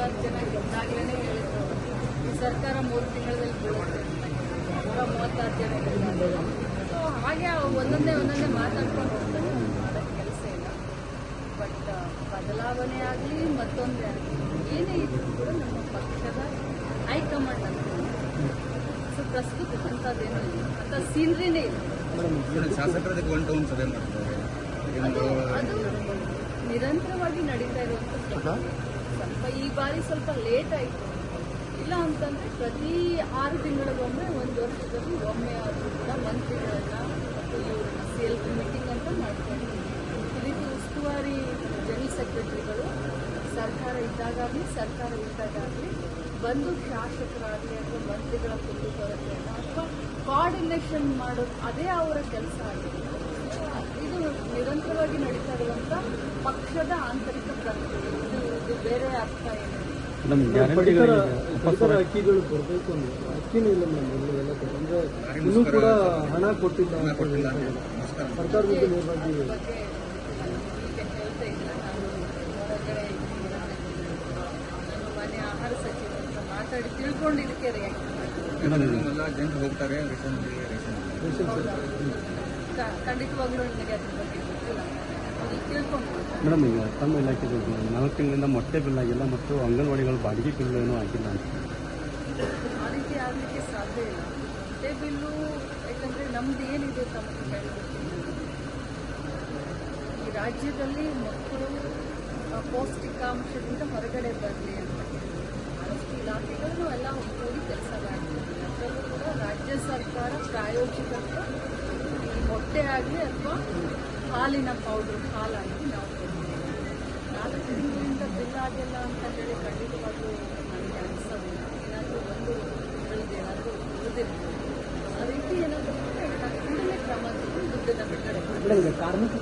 ಮೂವತ್ತಾರು ಜನ ಗೆದ್ದಾಗಲೇ ಹೇಳಿದ್ರು. ಈ ಸರ್ಕಾರ ಮೂರು ತಿಂಗಳಲ್ಲಿ ಬೀಳುತ್ತೆ. ನೂರ ಮೂವತ್ತಾರು ಜನ ಸೊ ಹಾಗೆ ಒಂದೊಂದೇ ಒಂದೊಂದೇ ಮಾತಾಡ್ಕೊಂಡು ಹೋಗ್ತಾರೆ. ಮಾಡೋಕ್ಕೆ ಕೆಲಸ ಇಲ್ಲ. ಬಟ್ ಬದಲಾವಣೆ ಆಗಲಿ ಮತ್ತೊಂದೇ ಆಗಲಿ ಏನೇ ಇದ್ರೂ ಕೂಡ ನಮ್ಮ ಪಕ್ಷದ ಹೈಕಮಾಂಡ್ ಅಂತ ಸೊ ಪ್ರಸ್ತುತ ಅಂಥದ್ದೇನೂ ಇಲ್ಲ. ಅಂಥ ಸೀನ್ರಿನೇ ಇಲ್ಲ. ಶಾಸಕರದಕ್ಕೆ ಒನ್ ಟೌನ್ ಸಭೆ ಮಾಡ್ತಾರೆ. ಅದು ನಿರಂತರವಾಗಿ ನಡೀತಾ ಸ್ವಲ್ಪ ಈ ಬಾರಿ ಸ್ವಲ್ಪ ಲೇಟ್ ಆಯಿತು. ಇಲ್ಲ ಅಂತಂದ್ರೆ ಪ್ರತಿ ಆರು ತಿಂಗಳಿಗೊಮ್ಮೆ ಒಂದು ವರ್ಷದಲ್ಲಿ ಒಮ್ಮೆ ಆದರೂ ಕೂಡ ಮಂತ್ರಿಗಳನ್ನ ಮತ್ತು ಇವರನ್ನ ಸೇಲ್ ಮೀಟಿಂಗ್ ಅಂತ ಮಾಡ್ಕೊಂಡು ಈ ರೀತಿ ಉಸ್ತುವಾರಿ ಜನರಲ್ ಸೆಕ್ರೆಟರಿಗಳು ಸರ್ಕಾರ ಇದ್ದಾಗಲಿ ಸರ್ಕಾರ ಇದ್ದಾಗಲಿ ಬಂದು ಶಾಸಕರಾಗಲಿ ಅಥವಾ ಮಂತ್ರಿಗಳ ಕುಂದುಕೊರತೆಯನ್ನು ಅಥವಾ ಕೋಆರ್ಡಿನೇಷನ್ ಮಾಡೋದು ಅದೇ ಅವರ ಕೆಲಸ ಆಗಿದೆ ಇದು ನಿರಂತರವಾಗಿ ನಡೀತಾ ಇರುವಂಥ ಪಕ್ಷದ ಆಂತರಿಕ ಪ್ರಕ್ರಿಯೆ. ಇದು ಇದು ಬೇರೆ ಅರ್ಥ ಏನಿಲ್ಲ ನಮ್ಮ ಪಡಿತರ ಗ್ಯಾರಂಟಿಗಳಿಗೆ ಪಡಿತರ ಅಕ್ಕಿಗಳು ಬರಬೇಕು ಅಂದ್ರೆ ಅಕ್ಕಿನೂ ಇಲ್ಲ ಮೇಡಮ್ ಇಲ್ಲಿ ಎಲ್ಲ ಕಡೆ ಅಂದ್ರೆ ಇನ್ನೂ ಕೂಡ ಹಣ ಕೊಟ್ಟಿಲ್ಲ ಹಣ ಅಂತ ಕೊಟ್ಟಿಲ್ಲ. ಹೇಳ್ತಾ ಇದ್ದಾರೆ. ನಮಸ್ಕಾರ. ಸರ್ಕಾರದಿಂದ ನೇರವಾಗಿ ಅದ್ರ ಬಗ್ಗೆ ನಾನು ಈಗ ಹೇಳ್ತಾ ಇಲ್ಲ. ನಾನು ಹೊರಗಡೆ ಇದ್ದೀನಿ. ನಾನು ಮನೆ ಆಹಾರ ಸಚಿವ ಅಂತ ಮಾತಾಡಿ ತಿಳ್ಕೊಂಡು ಇದಕ್ಕೆ ರಿಯಾಕ್ಟ್ ಮಾಡಿ ನಮ್ಮೆಲ್ಲ ಜನರು ಹೋಗ್ತಾರೆ ರೇಷನ್ ರೇಷನ್ ರೇಷನ್ ಕ- ಖಂಡಿತವಾಗ್ಲೂ ನನಗೆ ಅದ್ರ ಬಗ್ಗೆ ಗೊತ್ತಿಲ್ಲ ಅದು ತಿಳ್ಕೊಂಡು ಮಾತಾಡಿ. ಮೇಡಮ್, ಈಗ ತಮ್ಮ ಇಲಾಖೆ ನಾಲ್ಕು ತಿಂಗಳಿಂದ ಮೊಟ್ಟೆ ಬಿಲ್ ಆಗಿಲ್ಲ ಮತ್ತು ಅಂಗನವಾಡಿಗಳು ಬಾಡಿಗೆ ಬಿಲ್ ಏನೂ ಆಗಿಲ್ಲ ಅಂತ. ಆ ಸಾಧ್ಯ ಇಲ್ಲ. ಮೊಟ್ಟೆ ಬಿಲ್ಲು, ಯಾಕಂದರೆ ನಮ್ದು ಏನಿದೆ ಹೇಳಿ ಈ ರಾಜ್ಯದಲ್ಲಿ ಮಕ್ಕಳು ಪೌಷ್ಟಿಕಾಂಶದಿಂದ ಹೊರಗಡೆ ಬರಲಿ ಅಂತ. ಇಲಾಖೆಗಳನ್ನು ಇಲಾಖೆಗಳು ಎಲ್ಲ ಒಗ್ಗೂಡಿ ಕೆಲಸ ಕೂಡ ರಾಜ್ಯ ಸರ್ಕಾರ ಪ್ರಾಯೋಜಿತ ಮೊಟ್ಟೆ ಆಗಲಿ ಅಥವಾ ಹಾಲಿನ ಪೌಡ್ರ್ ಹಾಲಾಗಿ ನಾವು ನಾಲ್ಕು ತಿಂಗಳಿಂದ ಬಿಲ್ ಆಗಿಲ್ಲ ಅಂತ ಹೇಳಿ ಖಂಡಿತವಾಗ್ಲೂ ನನಗೆ ಅನಿಸೋದಿಲ್ಲ. ಏನಾದರೂ ಒಂದು ತಿಂಗಳಿಗೆ ಏನಾದರೂ ಉಳಿದಿರ್ಬೋದು ಆ ರೀತಿ ಏನಾದರೂ ಕೂಡಲೇ ಕ್ರಮ ತಗೊಂಡು ದುಡ್ಡನ್ನು ಬಿಡುಗಡೆ ಕಾರ್ಮಿಕ